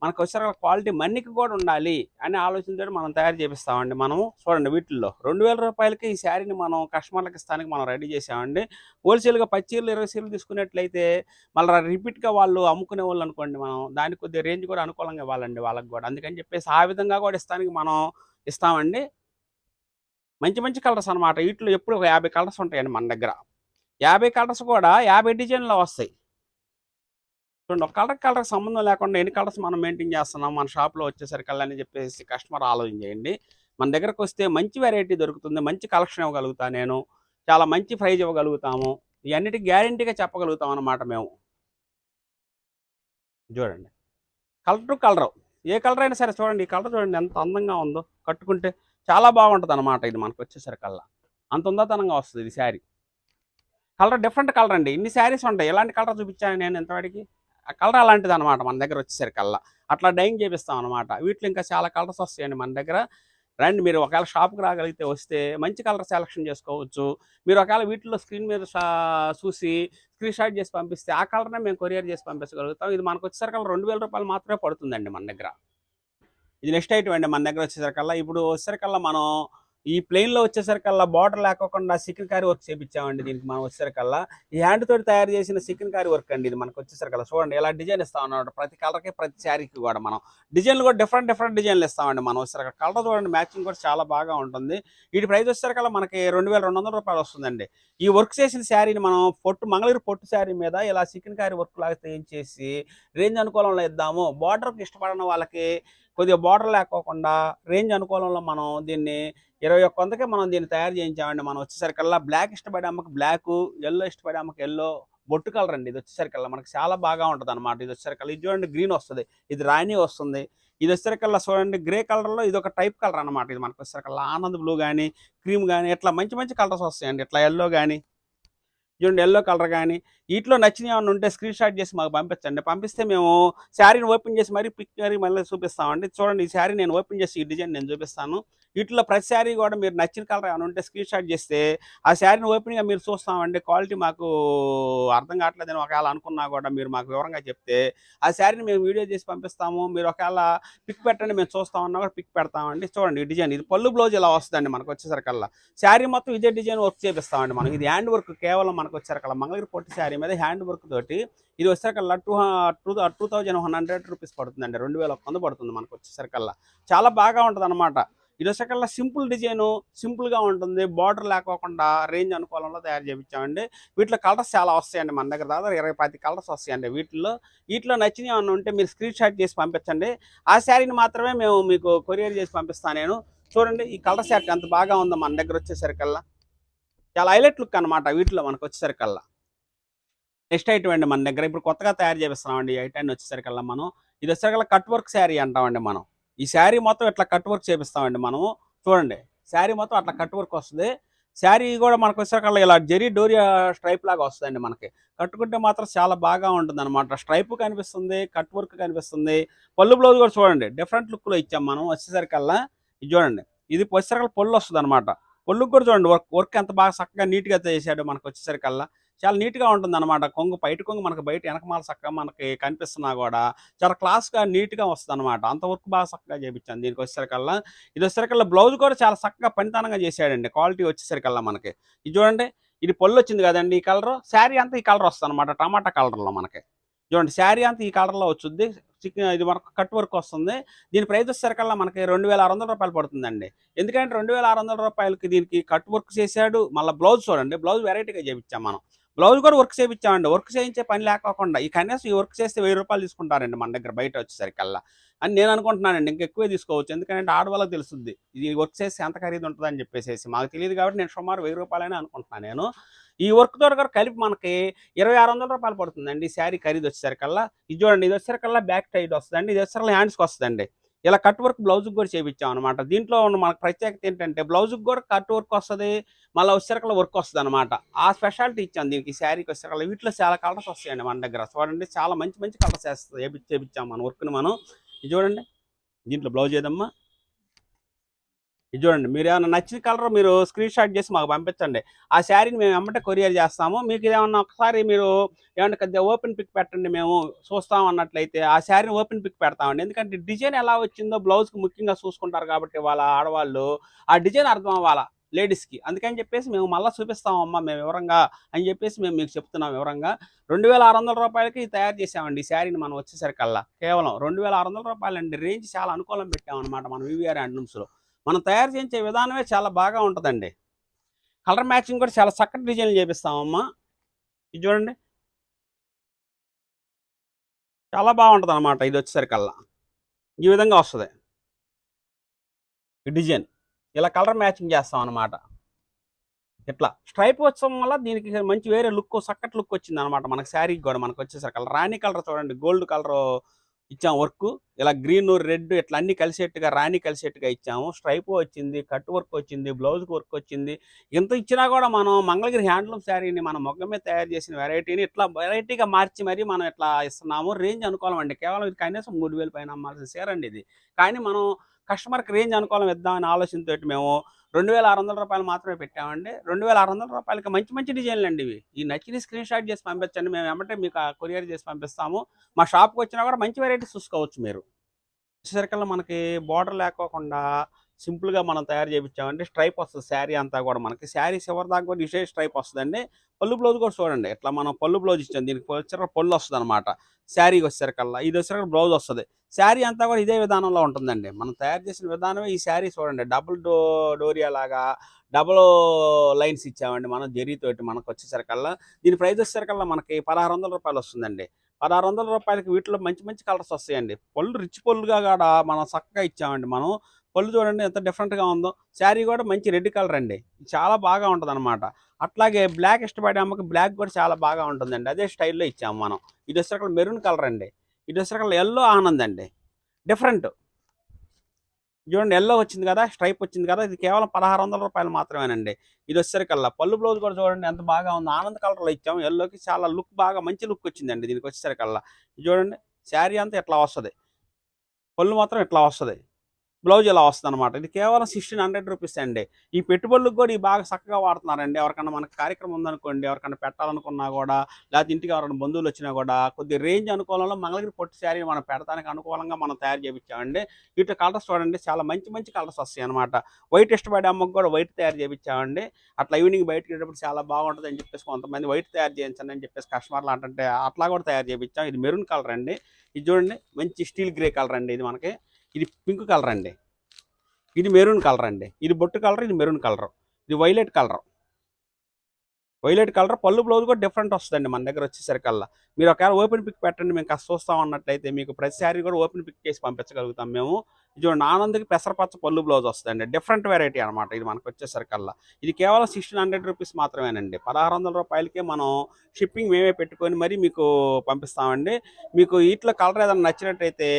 మనకు వచ్చేసరికి క్వాలిటీ మన్నికి కూడా ఉండాలి అనే ఆలోచనతో మనం తయారు చేపిస్తామండి మనము. చూడండి వీటిల్లో రెండు వేల రూపాయలకి ఈ శారీని మనం కస్టమర్లకు ఇస్తానికి మనం రెడీ చేసామండి హోల్సేల్గా పచ్చీలు ఇరవై సీలు తీసుకున్నట్లయితే మళ్ళీ రిపీట్గా వాళ్ళు అమ్ముకునే వాళ్ళు అనుకోండి మనం దానికి కొద్దిగా రేంజ్ కూడా అనుకూలంగా ఇవ్వాలండి వాళ్ళకి కూడా. అందుకని చెప్పేసి ఆ విధంగా కూడా ఇస్తానికి మనం ఇస్తామండి. మంచి మంచి కలర్స్ అనమాట వీటిలో ఎప్పుడు ఒక యాభై కలర్స్ ఉంటాయండి మన దగ్గర. యాభై కలర్స్ కూడా యాభై డిజైన్లో వస్తాయి. చూడండి ఒక కలర్ కలర్ సంబంధం లేకుండా ఎన్ని కలర్స్ మనం మెయింటైన్ చేస్తున్నాం మన షాప్లో వచ్చేసరికి అని చెప్పేసి కస్టమర్ ఆలోచన చేయండి. మన దగ్గరకు వస్తే మంచి వెరైటీ దొరుకుతుంది మంచి కలెక్షన్ ఇవ్వగలుగుతా నేను చాలా మంచి ప్రైజ్ ఇవ్వగలుగుతాము ఇవన్నిటికి గ్యారంటీగా చెప్పగలుగుతాం అన్నమాట మేము. చూడండి. Colour to colour. A colour అయినా సరే చూడండి ఈ కలర్ చూడండి ఎంత అందంగా ఉందో. కట్టుకుంటే చాలా బాగుంటుంది అనమాట ఇది మనకు వచ్చేసరికల్లా. అంత ఉందాతనంగా వస్తుంది ఇది శారీ. కలర్ డిఫరెంట్ కలర్ అండి. ఇన్ని శారీస్ ఉంటాయి. ఎలాంటి కలర్ చూపించాను నేను ఎంతవాడికి కలర్ అలాంటిది అనమాట మన దగ్గర వచ్చేసరికల్లా. అట్లా డైయింగ్ చేపిస్తాం అనమాట వీటిలో ఇంకా చాలా కలర్స్ వస్తాయండి మన దగ్గర. రండి మీరు ఒకవేళ షాప్కి రాగలిగితే వస్తే మంచి కలర్ సెలక్షన్ చేసుకోవచ్చు. మీరు ఒకవేళ వీటిలో స్క్రీన్ మీద చూసి స్క్రీన్ షాట్ చేసి పంపిస్తే ఆ కలర్నే మేము కొరియర్ చేసి పంపించగలుగుతాం. ఇది మనకు వచ్చేసరికల్లా రెండు వేల రూపాయలు మాత్రమే పడుతుందండి మన దగ్గర. ఇది నెక్స్ట్ ఐటమ్ అండి మన దగ్గర వచ్చేసరికల్లా. ఇప్పుడు వచ్చేసరికల్లా మనం ఈ ప్లెయిన్లో వచ్చేసరికల్లా బార్డర్ లేకోకుండా చికెన్ కారీ వర్క్ చేపించామండి దీనికి మనం వచ్చేసరికల్లా. ఈ హ్యాండ్ తోటి తయారు చేసిన చికెన్ కారీ వర్క్ అండి ఇది మనకు వచ్చేసరికల్లా. చూడండి ఇలా డిజైన్ ఇస్తాం అన్నమాట. ప్రతి కలర్కి ప్రతి శారీకి కూడా మనం. డిజైన్లు కూడా డిఫరెంట్ డిఫరెంట్ డిజైన్లు ఇస్తామండి మనం వచ్చేసరికి కలర్ చూడండి మ్యాచింగ్ కూడా చాలా బాగా ఉంటుంది. వీటి ప్రైస్ వచ్చేసరికల్లా మనకి రెండు వేల రెండు వందల రూపాయలు వస్తుందండి. ఈ వర్క్ చేసిన శారీని మనం పొట్టు మంగళగిరి పొట్టు శారీ మీద ఇలా చికెన్ కారీ వర్క్ లాగా చేసి రేంజ్ అనుకూలంలో ఇద్దాము. బార్డర్కి ఇష్టపడిన వాళ్ళకి కొద్దిగా బార్డర్ లేకోకుండా రేంజ్ అనుకూలంలో మనం దీన్ని ఇరవై ఒక్క వందకే మనం దీన్ని తయారు చేయించామండి. మనం వచ్చేసరికల్లా బ్లాక్ ఇష్టపడే అమ్మకి బ్లాక్ ఎల్లో ఇష్టపడే అమ్మకి ఎల్లో బొట్టు కలర్ అండి ఇది వచ్చేసరికల్లా. మనకి చాలా బాగా ఉంటుంది అనమాట ఇది వచ్చేసరికల్లా ఇది చూడండి గ్రీన్ వస్తుంది ఇది రాణి వస్తుంది. ఇది వచ్చేసరికల్లా చూడండి గ్రే కలర్లో ఇది ఒక టైప్ కలర్ అనమాట ఇది మనకు వచ్చేసరికల్లా ఆనంద్ బ్లూ కానీ క్రీమ్ కానీ ఇట్లా మంచి మంచి కలర్స్ వస్తాయండి. ఇట్లా ఎల్లో కానీ చూడండి ఎల్లో కలర్ కానీ వీటిలో నచ్చిన ఏమైనా ఉంటే స్క్రీన్ షాట్ చేసి మాకు పంపించండి. పంపిస్తే మేము శారీని ఓపెన్ చేసి మరీ పిక్ మరీ మళ్ళీ చూపిస్తామండి. చూడండి ఈ శారీ నేను ఓపెన్ చేసి ఈ డిజైన్ నేను చూపిస్తాను. వీటిలో ప్రతి శారీ కూడా మీరు నచ్చిన కలర్ ఏమైనా ఉంటే స్క్రీన్ షాట్ చేస్తే ఆ శారీని ఓపెన్గా మీరు చూస్తామండి. క్వాలిటీ మాకు అర్థం కావట్లేదని ఒకవేళ అనుకున్నా కూడా మీరు మాకు వివరంగా చెప్తే ఆ శారీని మేము వీడియో చేసి పంపిస్తాము. మీరు ఒకవేళ పిక్ పెట్టండి మేము చూస్తామన్నా కూడా పిక్ పెడతామండి. చూడండి ఈ డిజైన్. ఇది పళ్ళు బ్లౌజ్ ఇలా వస్తుందండి మనకు వచ్చేసరికల్లా. శారీ మొత్తం ఇదే డిజైన్ వర్క్ చేపిస్తామండి మనకి ఇది హ్యాండ్ వర్క్ కేవలం మనకు వచ్చేసరికల్లా. మంగళగిరి పొట్టి శారీ మీద హ్యాండ్ వర్క్ తోటి ఇది వచ్చేసరికల్లా two two two thousand one hundred rupees పడుతుందండి. రెండు వేల వంద పడుతుంది మనకు వచ్చేసరికల్లా. చాలా బాగా ఉంటుంది అనమాట ఇది సింపుల్ డిజైన్ సింపుల్గా ఉంటుంది బార్డర్ లేకోకుండా రేంజ్ అనుకూలంలో తయారు చేయించామండి వీటిలో కలర్స్ చాలా వస్తాయండి మన దగ్గర దాదాపు ఇరవై పది కలర్స్ వస్తాయండి వీటిలో వీటిలో నచ్చినవి ఏమన్నా ఉంటే మీరు స్క్రీన్ షాట్ చేసి పంపించండి. ఆ శారీని మాత్రమే మేము మీకు కొరియర్ చేసి పంపిస్తాను నేను. చూడండి ఈ కలర్ శారీ ఎంత బాగా ఉందో మన దగ్గర వచ్చేసరికల్లా. చాలా హైలైట్ లుక్ అనమాట వీటిలో మనకు వచ్చేసరికల్లా నెక్స్ట్ ఐటమ్ అండి మన దగ్గర. ఇప్పుడు కొత్తగా తయారు చేపిస్తున్నామండి ఈ ఐటమ్ వచ్చేసరికల్లా మనం. ఇది వచ్చేసరికల్లా కట్ వర్క్ శారీ అంటామండి మనం. ఈ శారీ మొత్తం ఇట్లా కట్ వర్క్ చేపిస్తామండి మనము చూడండి శారీ మొత్తం అట్లా కట్ వర్క్ వస్తుంది. శారీ కూడా మనకు వచ్చేసరికల్లా ఇలా జెరీ డోరియా స్ట్రైప్ లాగా వస్తుందండి మనకి. కట్టుకుంటే మాత్రం చాలా బాగా ఉంటుంది అనమాట స్ట్రైప్ కనిపిస్తుంది కట్ వర్క్ కనిపిస్తుంది. పళ్ళు బ్లౌజ్ కూడా చూడండి డిఫరెంట్ లుక్లో ఇచ్చాం మనం వచ్చేసరికల్లా. ఇది చూడండి ఇది వచ్చేసరికల్లా పళ్ళు వస్తుంది అనమాట పళ్ళుకి కూడా చూడండి వర్క్ వర్క్ ఎంత బాగా చక్కగా నీట్గా చేశాడు మనకు వచ్చేసరికల్లా. చాలా నీట్గా ఉంటుంది అనమాట కొంగు బయట కొంగు మనకు బయట వెనకమాల చక్కగా మనకి కనిపిస్తున్నా కూడా చాలా క్లాస్గా నీట్గా వస్తుంది అనమాట అంత వర్క్ బాగా చక్కగా చేయించాను దీనికి వచ్చేసరికల్లా ఇది వచ్చేసరికల్లా బ్లౌజ్ కూడా చాలా చక్కగా పనితనంగా చేశాడండి. క్వాలిటీ వచ్చేసరికల్లా మనకి. ఇది చూడండి ఇది పళ్ళు వచ్చింది కదండి ఈ కలర్. శారీ అంతా ఈ కలర్ వస్తుంది అనమాట టమాటా కలర్లో మనకి. చూడండి శారీ అంతా ఈ కలర్లో వచ్చింది చికెన్ ఇది మనకు కట్ వర్క్ వస్తుంది. దీని ప్రైస్ వచ్చేసరికల్లా మనకి రెండు వేల ఆరు వందల రూపాయలు పడుతుందండి. ఎందుకంటే రెండు వేల ఆరు వందల రూపాయలకి దీనికి కట్ వర్క్ చేశాడు. మళ్ళీ బ్లౌజ్ చూడండి బ్లౌజ్ వెరైటీగా చేయించాం మనం. బ్లౌజ్ కూడా వర్క్ చేయించామండి. వర్క్ చేయించే పని లేకోకుండా ఈ కనీసం ఈ వర్క్ చేస్తే వెయ్యి రూపాయలు తీసుకుంటారండి మన దగ్గర బయట వచ్చేసరికల్లా. అని నేను అనుకుంటున్నానండి. ఇంకా ఎక్కువే తీసుకోవచ్చు. ఎందుకంటే ఆడవాళ్ళకి తెలుస్తుంది. ఇది వర్క్ చేస్తే ఎంత ఖరీదు ఉంటుందని చెప్పేసి మాకు తెలియదు కాబట్టి నేను సుమారు వెయ్యి రూపాయలని అనుకుంటున్నాను నేను. ఈ వర్క్ దగ్గర కూడా కలిపి మనకి ఇరవై ఆరు వందల రూపాయలు పడుతుందండి. ఈ శారీ ఖరీదు వచ్చేసరికల్లా. ఇది చూడండి ఇది వచ్చేసరికల్లా బ్యాక్ టైట్ వస్తుందండి. ఇది వచ్చేసరికల్లా హ్యాండ్స్కి వస్తుందండి. ఇలా కట్ వర్క్ బ్లౌజ్కి కూడా చేయించాం అనమాట దీంట్లో ఉన్న మనకు ప్రత్యేకత ఏంటంటే బ్లౌజ్కి కూడా కట్ వర్క్ వస్తుంది మళ్ళీ ఉసిరకల వర్క్ వస్తుంది అనమాట ఆ స్పెషాలిటీ ఇచ్చాం దీనికి శారీకి ఉసిరకల వీటిలో చాలా కలర్స్ వస్తాయండి మన దగ్గర. చూడండి చాలా మంచి మంచి కలర్స్ వేస్తుంది చేపి చేపించాం మన వర్క్ని మనం. ఇది చూడండి దీంట్లో బ్లౌజ్ ఏదమ్మా? ఇది చూడండి. మీరు ఏమైనా నచ్చిన కలర్ మీరు స్క్రీన్ షాట్ చేసి మాకు పంపించండి. ఆ శారీని మేము వెంబటే కొరియర్ చేస్తాము. మీకు ఏమన్నా ఒకసారి మీరు ఏమన్నా కొద్దిగా ఓపెన్ పిక్ పెట్టండి మేము చూస్తాం అన్నట్లయితే ఆ శారీని ఓపెన్ పిక్ పెడతామండి. ఎందుకంటే డిజైన్ ఎలా వచ్చిందో బ్లౌజ్కి ముఖ్యంగా చూసుకుంటారు కాబట్టి వాళ్ళ ఆడవాళ్ళు ఆ డిజైన్ అర్థం అవ్వాలా లేడీస్కి అందుకని చెప్పేసి మేము మళ్ళీ చూపిస్తామమ్మా మేము వివరంగా అని చెప్పేసి మేము మీకు చెప్తున్నాం వివరంగా. రెండు వేల ఆరు వందల రూపాయలకి తయారు చేసామండి ఈ శారీని మనం వచ్చేసరికల్లా. కేవలం రెండు వేల ఆరు వందల రూపాయలండి. రేంజ్ చాలా అనుకూలం పెట్టామన్నమాట మనం వివిఆర్ హ్యాండ్లూమ్స్లో మనం తయారు చేయించే విధానమే చాలా బాగా ఉంటుందండి. కలర్ మ్యాచింగ్ కూడా చాలా చక్కటి డిజైన్లు చేపిస్తామమ్మా. ఇది చూడండి. చాలా బాగుంటుంది అనమాట ఇది వచ్చేసరికల్లా. ఈ విధంగా వస్తుంది. ఈ డిజైన్. ఇలా కలర్ మ్యాచింగ్ చేస్తాం అనమాట ఇట్లా. స్ట్రైప్ వచ్చడం వల్ల దీనికి మంచి వేరే లుక్ చక్కటి లుక్ వచ్చింది అనమాట మనకి శారీకి కూడా మనకు వచ్చేసరికి రాణి కలర్ చూడండి. గోల్డ్ కలర్ ఇచ్చాము వర్క్. ఇలా గ్రీన్ రెడ్ ఇట్లా అన్ని కలిసేట్టుగా రాణి కలిసేట్టుగా ఇచ్చాము. స్ట్రైప్ వచ్చింది కట్ వర్క్ వచ్చింది బ్లౌజ్ వర్క్ వచ్చింది. ఇంత ఇచ్చినా కూడా మనం మంగళగిరి హ్యాండ్లూమ్ శారీని మన మొగ్గమే తయారు చేసిన వెరైటీని ఇట్లా వెరైటీగా మార్చి మరీ మనం ఇట్లా ఇస్తున్నాము. రేంజ్ అనుకోవాలండి. కేవలం ఇది కనీసం మూడు వేలు పైన అమ్మాల్సిన చీర అండి ఇది. కానీ మనం కస్టమర్కి రేంజ్ అనుకూలం ఇద్దామని ఆలోచనతో మేము రెండు వేల ఆరు వందల రూపాయలు మాత్రమే పెట్టామండి. రెండు వేల ఆరు వందల రూపాయలకి మంచి మంచి డిజైన్లు అండి ఇవి. ఈ నచ్చిన స్క్రీన్ షాట్ చేసి పంపించండి. మేము ఏమంటే మీకు కొరియర్ చేసి పంపిస్తాము. మా షాప్కి వచ్చినా కూడా మంచి వెరైటీస్ చూసుకోవచ్చు మీరు. వచ్చేసరికల్లా మనకి బార్డర్ లేకోకుండా సింపుల్గా మనం తయారు చేయించామంటే స్ట్రైప్ వస్తుంది శారీ అంతా కూడా మనకి. శారీ చివరి దాకా కూడా విశేష స్ట్రైప్ వస్తుందండి. పళ్ళు బ్లౌజ్ కూడా చూడండి. ఇట్లా మనం పళ్ళు బ్లౌజ్ ఇచ్చాం. దీనికి వచ్చాక పళ్ళు వస్తుంది అనమాట శారీకి వచ్చేసరికల్లా ఇది వచ్చేసరికి బ్లౌజ్ వస్తుంది. శారీ అంతా కూడా ఇదే విధానంలో ఉంటుందండి. మనం తయారు చేసిన విధానమే ఈ శారీ చూడండి. డబుల్ డో డోరియా లాగా డబుల్ లైన్స్ ఇచ్చామండి మనం జరీతోటి మనకు వచ్చేసరికల్లా. దీని ప్రైస్ వచ్చేసరికల్లా మనకి పదహారు వందల రూపాయలు వస్తుందండి. పదహారు వందల రూపాయలకి వీటిలో మంచి మంచి కలర్స్ వస్తాయండి. పళ్ళు రిచ్ పళ్ళుగా కూడా మనం చక్కగా ఇచ్చామండి మనం. పళ్ళు చూడండి ఎంత డిఫరెంట్గా ఉందో. శారీ కూడా మంచి రెడ్ కలర్ అండి. చాలా బాగా ఉంటుంది అనమాట అట్లాగే బ్లాక్ ఇష్టపడే అమ్మకి బ్లాక్ కూడా చాలా బాగా ఉంటుందండి. అదే స్టైల్లో ఇచ్చాము మనం. ఇది వచ్చేసరికి మెరూన్ కలర్ అండి. ఇది వచ్చేసరికి ఎల్లో ఆనంద్ అండి. డిఫరెంట్ చూడండి ఎల్లో వచ్చింది కదా స్ట్రైప్ వచ్చింది కదా ఇది కేవలం పదహారు వందల రూపాయలు మాత్రమేనండి. ఇది వచ్చేసరికల్లా పళ్ళు బ్లౌజ్ కూడా చూడండి ఎంత బాగా ఉంది. ఆనంద్ కలర్లో ఇచ్చాము. ఎల్లోకి చాలా లుక్ బాగా మంచి లుక్ వచ్చిందండి దీనికి వచ్చేసరికల్లా ఇది చూడండి శారీ అంతా ఇట్లా వస్తుంది? పళ్ళు మాత్రం ఇట్లా వస్తుంది? బ్లౌజ్ ఇలా వస్తుంది అనమాట ఇది కేవలం సిక్స్టీన్ హండ్రెడ్ రూపీస్ అండి. ఈ పెట్టుబడులకు కూడా ఈ బాగా చక్కగా వాడుతున్నారండి. ఎవరికైనా మనకి కార్యక్రమం ఉందనుకోండి ఎవరికైనా పెట్టాలనుకున్నా కూడా లేకపోతే ఇంటికి ఎవరైనా బంధువులు వచ్చినా కూడా కొద్ది రేంజ్ అనుకూలంలో మంగళగిరి పొట్టి శారీ మనం పెడతానికి అనుకూలంగా మనం తయారు చేయించామండి వీటి కలర్స్ చూడండి చాలా మంచి మంచి కలర్స్ వస్తాయి అనమాట వైట్ ఇష్టపడే అమ్మకు కూడా వైట్ తయారు చేయించామండి అట్లా ఈవినింగ్ బయటకు వెళ్ళేటప్పుడు చాలా బాగుంటుంది అని చెప్పేసి కొంతమంది వైట్ తయారు చేయించండి అని చెప్పేసి కస్టమర్లు అంటే అట్లా కూడా తయారు చేయించాం ఇది మెరూన్ కలర్ అండి. ఇది చూడండి మంచి స్టీల్ గ్రే కలర్ అండి ఇది మనకి. ఇది పింక్ కలర్ అండి. ఇది మెరూన్ కలర్ అండి. ఇది బొట్టు కలర్ ఇది మెరూన్ కలర్. ఇది వైలెట్ కలర్. వైలెట్ కలర్ పళ్ళు బ్లౌజ్ కూడా డిఫరెంట్ వస్తుందండి మన దగ్గర వచ్చేసరికల్లా. మీరు ఒకవేళ ఓపెన్ పిక్ పెట్టండి మేము కాస్త చూస్తాం అన్నట్లయితే మీకు ప్రతి శారీ కూడా ఓపెన్ పిక్ చేసి పంపించగలుగుతాం మేము. చూడండి ఆనంద్కి పెసరపచ్చ పళ్ళు బ్లౌజ్ వస్తుందండి డిఫరెంట్ వెరైటీ అనమాట ఇది మనకు వచ్చేసరికల్లా. ఇది కేవలం సిక్స్టీన్ హండ్రెడ్ రూపీస్ మాత్రమేనండి. పదహారు వందల రూపాయలకే మనం షిప్పింగ్ మేమే పెట్టుకొని మరీ మీకు పంపిస్తామండి. మీకు వీటిలో కలర్ ఏదైనా నచ్చినట్టయితే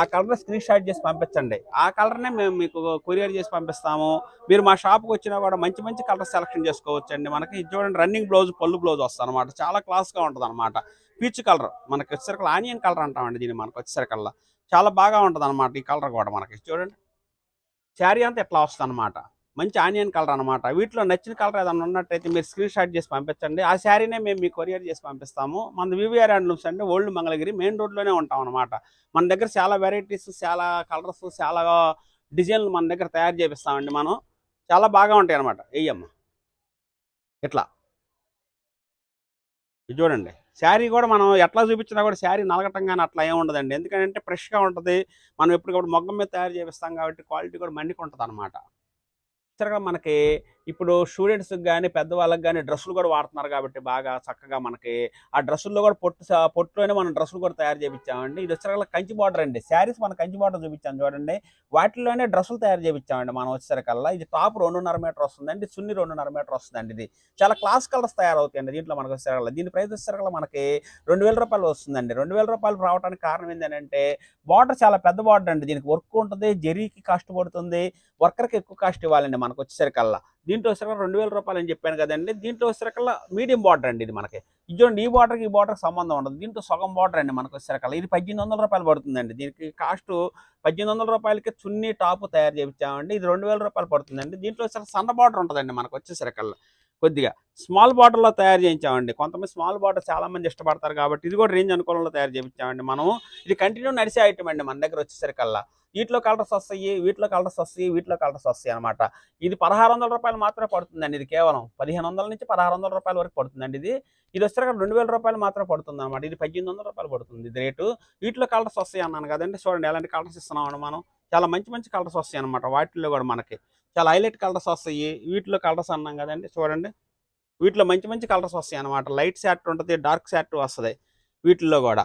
ఆ కలర్ స్క్రీన్ షాట్ చేసి పంపించండి. ఆ కలర్నే మేము మీకు కొరియర్ చేసి పంపిస్తాము. మీరు మా షాప్కి వచ్చినా కూడా మంచి మంచి కలర్ సెలెక్షన్ చేసుకోవచ్చండి. మనకి ఇది చూడండి రన్నింగ్ బ్లౌజ్ పళ్ళు బ్లౌజ్ వస్తుంది అనమాట చాలా క్లాస్గా ఉంటుంది అనమాట పీచ్ కలర్. మనకి వచ్చేసరికి ఆనియన్ కలర్ అంటామండి దీన్ని మనకు వచ్చేసరికల్లా. చాలా బాగా ఉంటుంది అనమాట ఈ కలర్ కూడా మనకి. చూడండి. శారీ అంతా ఎట్లా వస్తుంది అనమాట మంచి ఆనియన్ కలర్ అనమాట వీటిలో నచ్చిన కలర్ ఏదైనా ఉన్నట్టయితే మీరు స్క్రీన్ షాట్ చేసి పంపించండి. ఆ శారీనే మేము మీకు కొరియర్ చేసి పంపిస్తాము. మన వివిఆర్ హ్యాండ్లూమ్స్ అంటే ఓల్డ్ మంగళగిరి మెయిన్ రోడ్లోనే ఉంటాం అనమాట మన దగ్గర చాలా వెరైటీస్ చాలా కలర్స్ చాలా డిజైన్లు మన దగ్గర తయారు చేపిస్తామండి మనం. చాలా బాగా ఉంటాయి అనమాట వెయ్యమ్మ ఇట్లా. చూడండి. శారీ కూడా మనం ఎట్లా చూపించినా కూడా శారీ నలగటం కానీ అట్లా ఏమి ఉండదండి. ఎందుకంటే ఫ్రెష్గా ఉంటుంది. మనం ఎప్పటికప్పుడు మొగ్గం మీద తయారు చేపిస్తాం కాబట్టి క్వాలిటీ కూడా మండికి ఉంటుంది అనమాట మనకి ఇప్పుడు స్టూడెంట్స్కి కానీ పెద్దవాళ్ళకి కానీ డ్రెస్సులు కూడా వాడుతున్నారు కాబట్టి బాగా చక్కగా మనకి ఆ డ్రెస్సుల్లో కూడా పొట్టు పొట్టులోనే మనం డ్రెస్సులు కూడా తయారు చేయించామండి ఇది వచ్చేసరికి కంచి బార్డర్ అండి. శారీస్ మనం కంచి బార్డర్ చూపించాం చూడండి. వాటిలోనే డ్రెస్సులు తయారు చేయించామండి మనం వచ్చేసరికల్లా. ఇది టాప్ రెండున్నర మీటర్ వస్తుందండి. చున్ని రెండున్నర మీటర్ వస్తుందండి ఇది. చాలా క్లాస్ కలర్స్ తయారవుతాయండి దీంట్లో మనకు వచ్చేసరికల్లా. దీని ప్రైస్ వచ్చేసరికల్లా మనకి రెండు వేల రూపాయలు వస్తుందండి. రెండు వేల రూపాయలు రావడానికి కారణం ఏంటంటే బార్డర్ చాలా పెద్ద బార్డర్ అండి. దీనికి వర్క్ ఉంటుంది జరీకి కాస్ట్ పడుతుంది వర్కర్కి ఎక్కువ కాస్ట్ ఇవ్వాలండి మనకు వచ్చేసరికల్లా. దీంట్లో వచ్చేసరికి రెండు వేల రూపాయలు అని చెప్పాను కదండి. దీంట్లో వచ్చేసరికల్లా మీడియం బార్డర్ అండి ఇది మనకి. ఇది చూడండి ఈ బార్డర్కి ఈ బార్డర్కి సంబంధం ఉండదు. దీంట్లో సగం బార్డర్ అండి మనకు వచ్చేసరికల్లా ఇది పద్దెనిమిది వందల రూపాయలు పడుతుందండి. దీనికి కాస్ట్ పద్దెనిమిది వందల రూపాయలకి చున్నీ టాప్ తయారు చేయించామండి ఇది రెండు వేల రూపాయలు పడుతుందండి. దీంట్లో వచ్చేసరికి సన్న బార్డర్ ఉంటుందండి మనకు వచ్చేసరికల్లా కొద్దిగా స్మాల్ బాటిల్లో తయారు చేయించామండి. కొంతమంది స్మాల్ బాటిల్ చాలా మంది ఇష్టపడతారు కాబట్టి ఇది కూడా రేంజ్ అనుకూలంలో తయారు చేయించామండి మనం ఇది కంటిన్యూ నడిచే ఐటమ్ అండి మన దగ్గర వచ్చేసరికల్లా. వీటిలో కలర్స్ వస్తాయి వీటిలో కలర్స్ వస్తాయి వీటిలో కలర్స్ వస్తాయి అనమాట ఇది పదహారు వందల రూపాయలు మాత్రమే పడుతుందండి. ఇది కేవలం పదిహేను వందల నుంచి పదహారు వందల రూపాయల వరకు పడుతుందండి ఇది. ఇది వచ్చేసరికి రెండు వేల రూపాయలు మాత్రమే పడుతుంది అనమాట ఇది పద్దెనిమిది వందల రూపాయలు పడుతుంది ఇది రేటు. వీటిలో కలర్స్ వస్తాయి అన్నాను కదండి. చూడండి ఎలాంటి కలర్స్ ఇస్తున్నామండి మనం. చాలా మంచి మంచి కలర్స్ వస్తాయి అనమాట వాటిల్లో కూడా మనకి చాలా హైలైట్ కలర్స్ వస్తాయి. వీటిలో కలర్స్ అన్నాం కదండి చూడండి. వీటిలో మంచి మంచి కలర్స్ వస్తాయి అనమాట లైట్ షార్ట్ ఉంటుంది డార్క్ షార్ట్ వస్తుంది వీటిల్లో కూడా.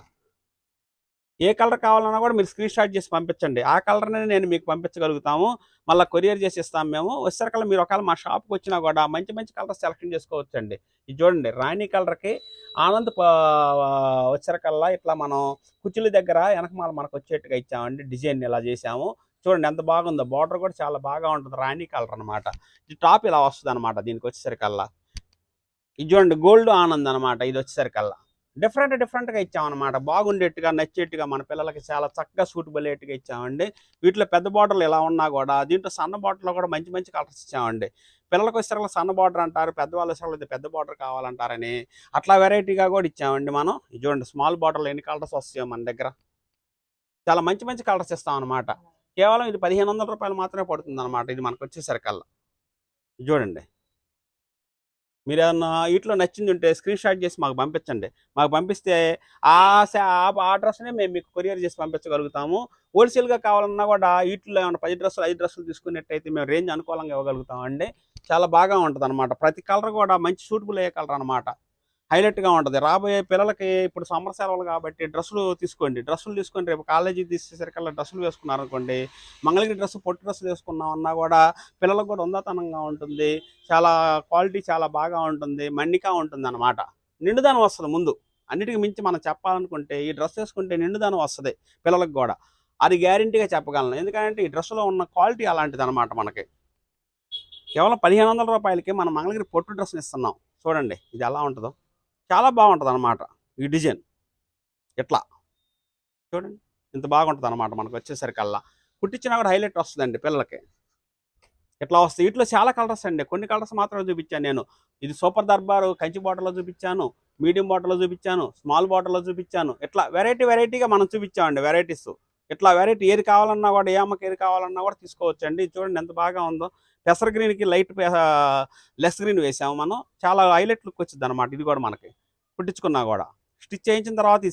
ఏ కలర్ కావాలన్నా కూడా మీరు స్క్రీన్ షాట్ చేసి పంపించండి. ఆ కలర్నే నేను మీకు పంపించగలుగుతాము. మళ్ళీ కొరియర్ చేసి ఇస్తాము మేము వచ్చేసరికల్లా మీరు ఒకవేళ మా షాప్కి వచ్చినా కూడా మంచి మంచి కలర్ సెలెక్షన్ చేసుకోవచ్చండి. ఇది చూడండి రాణి కలర్కి ఆనంద్ వచ్చేసరికల్లా ఇట్లా మనం కుచ్చుల దగ్గర వెనకమాల మనకు వచ్చేట్టుగా ఇచ్చామండి. డిజైన్ ఇలా చేసాము చూడండి ఎంత బాగుందో. బార్డర్ కూడా చాలా బాగా ఉంటుంది. రాణి కలర్ అనమాట ఇది టాప్ ఇలా వస్తుంది అనమాట దీనికి వచ్చేసరికల్లా. ఇది చూడండి గోల్డ్ ఆనంద్ అనమాట ఇది వచ్చేసరికల్లా. డిఫరెంట్ డిఫరెంట్గా ఇచ్చామన్నమాట. బాగుండేట్టుగా నచ్చేట్టుగా మన పిల్లలకి చాలా చక్కగా సూటబుల్ అయ్యేట్టుగా ఇచ్చామండి. వీటిలో పెద్ద బాటిల్ ఎలా ఉన్నా కూడా దీంట్లో సన్న బాటిల్లో కూడా మంచి మంచి కలర్స్ ఇచ్చామండి. పిల్లలకు వచ్చేసరికి సన్న బార్డర్ అంటారు పెద్దవాళ్ళు వచ్చేసరికి పెద్ద బార్డర్ కావాలంటారని అట్లా వెరైటీగా కూడా ఇచ్చామండి మనం. చూడండి స్మాల్ బాటిల్ ఎన్ని కలర్స్ వస్తాయో మన దగ్గర. చాలా మంచి మంచి కలర్స్ ఇస్తాం అనమాట కేవలం ఇది పదిహేను వందల రూపాయలు మాత్రమే పడుతుంది అనమాట ఇది మనకు వచ్చేసరికల్లా చూడండి. మీరు ఏదన్నా వీటిలో నచ్చింది ఉంటే స్క్రీన్ షాట్ చేసి మాకు పంపించండి. మాకు పంపిస్తే ఆ సా- ఆ- డ్రెస్నే మేము మీకు కొరియర్ చేసి పంపించగలుగుతాము. హోల్సేల్గా కావాలన్నా కూడా వీటిలో ఏమైనా పది డ్రెస్సులు ఐదు డ్రెస్సులు తీసుకున్నట్టయితే మేము రేంజ్ అనుకూలంగా ఇవ్వగలుగుతాం అండి చాలా బాగా ఉంటుంది అనమాట ప్రతి కలర్ కూడా మంచి సూటబుల్ అయ్యే కలర్ అనమాట హైలైట్గా ఉంటుంది. రాబోయే పిల్లలకి ఇప్పుడు సమ్మర్ సెలవులు కాబట్టి డ్రెస్సులు తీసుకోండి. డ్రెస్సులు తీసుకొని రేపు కాలేజీ తీసేసరికల్లా డ్రెస్సులు వేసుకున్నారు అనుకోండి మంగళగిరి డ్రెస్సు పొట్టు డ్రెస్సులు వేసుకున్నాం అన్నా కూడా పిల్లలకు కూడా ఉందాతనంగా ఉంటుంది. చాలా క్వాలిటీ చాలా బాగా ఉంటుంది. మన్నికా ఉంటుంది అనమాట నిండుదనం వస్తుంది ముందు. అన్నిటికీ మించి మనం చెప్పాలనుకుంటే ఈ డ్రెస్ వేసుకుంటే నిండుదనం వస్తుంది పిల్లలకు కూడా. అది గ్యారంటీగా చెప్పగలను. ఎందుకంటే ఈ డ్రెస్సులో ఉన్న క్వాలిటీ అలాంటిది అనమాట మనకి. కేవలం పదిహేను వందల రూపాయలకి మనం మంగళగిరి పొట్టు డ్రెస్ని ఇస్తున్నాం. చూడండి ఇది ఎలా ఉంటుందో. చాలా బాగుంటుంది అనమాట ఈ డిజైన్. ఇట్లా చూడండి. ఇంత బాగుంటుంది అనమాట మనకు వచ్చేసరికల్లా. కుట్టించినా కూడా హైలైట్ వస్తుందండి పిల్లలకి. ఇట్లా వస్తాయి? వీటిలో చాలా కలర్స్ అండి. కొన్ని కలర్స్ మాత్రమే చూపించాను నేను. ఇది సూపర్ దర్బారు కంచి బాటిల్లో చూపించాను. మీడియం బాటిల్లో చూపించాను. స్మాల్ బాటిల్లో చూపించాను. ఇట్లా వెరైటీ వెరైటీగా మనం చూపించామండి వెరైటీస్. ఇట్లా వెరైటీ ఏది కావాలన్నా కూడా ఏ అమ్మకి ఏది కావాలన్నా కూడా తీసుకోవచ్చండి. చూడండి ఎంత బాగా ఉందో. పెసర గ్రీన్కి లైట్ లెస్ గ్రీన్ వేసాము మనం. చాలా హైలైట్ లుక్ వచ్చింది అనమాట ఇది కూడా మనకి. కుట్టించుకున్నా కూడా. స్టిచ్ చేయించిన తర్వాత ఈ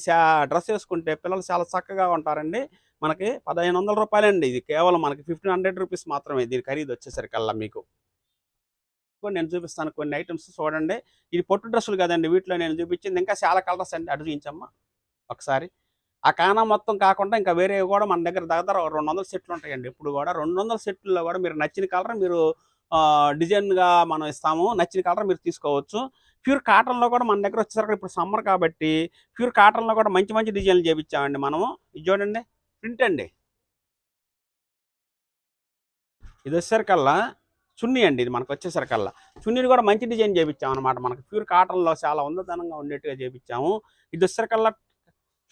డ్రెస్ వేసుకుంటే పిల్లలు చాలా చక్కగా ఉంటారండి. మనకి పదిహేను వందల రూపాయలండి ఇది. కేవలం మనకి ఫిఫ్టీన్ హండ్రెడ్ రూపీస్ మాత్రమే దీని ఖరీదు వచ్చేసరికల్లా మీకు. నేను చూపిస్తాను కొన్ని ఐటమ్స్ చూడండి. ఇది పొట్టు డ్రెస్సులు కదండి. వీటిలో నేను చూపించింది. ఇంకా చాలా కలర్స్ అండి. అటు చూపించమ్మా. ఒకసారి. ఆ కానా మొత్తం కాకుండా ఇంకా వేరే కూడా మన దగ్గర దగ్గర రెండు వందల సెట్లు ఉంటాయండి ఇప్పుడు కూడా రెండు వందల సెట్లలో కూడా మీరు నచ్చిన కలర్ మీరు డిజైన్గా మనం ఇస్తాము. నచ్చిన కలర్ మీరు తీసుకోవచ్చు. ప్యూర్ కాటన్లో కూడా మన దగ్గర వచ్చేసరికి ఇప్పుడు సమ్మర్ కాబట్టి ప్యూర్ కాటన్లో కూడా మంచి మంచి డిజైన్లు చేపించామండి మనము. ఇది చూడండి. ప్రింట్ అండి. ఇది వచ్చేసరికల్లా చున్నీ అండి ఇది మనకు వచ్చేసరికల్లా. చున్నీని కూడా మంచి డిజైన్ చేపించాము అనమాట మనకు ప్యూర్ కాటన్లో చాలా ఉన్నతనంగా ఉండేట్టుగా చేపించాము ఇది వచ్చేసరికల్లా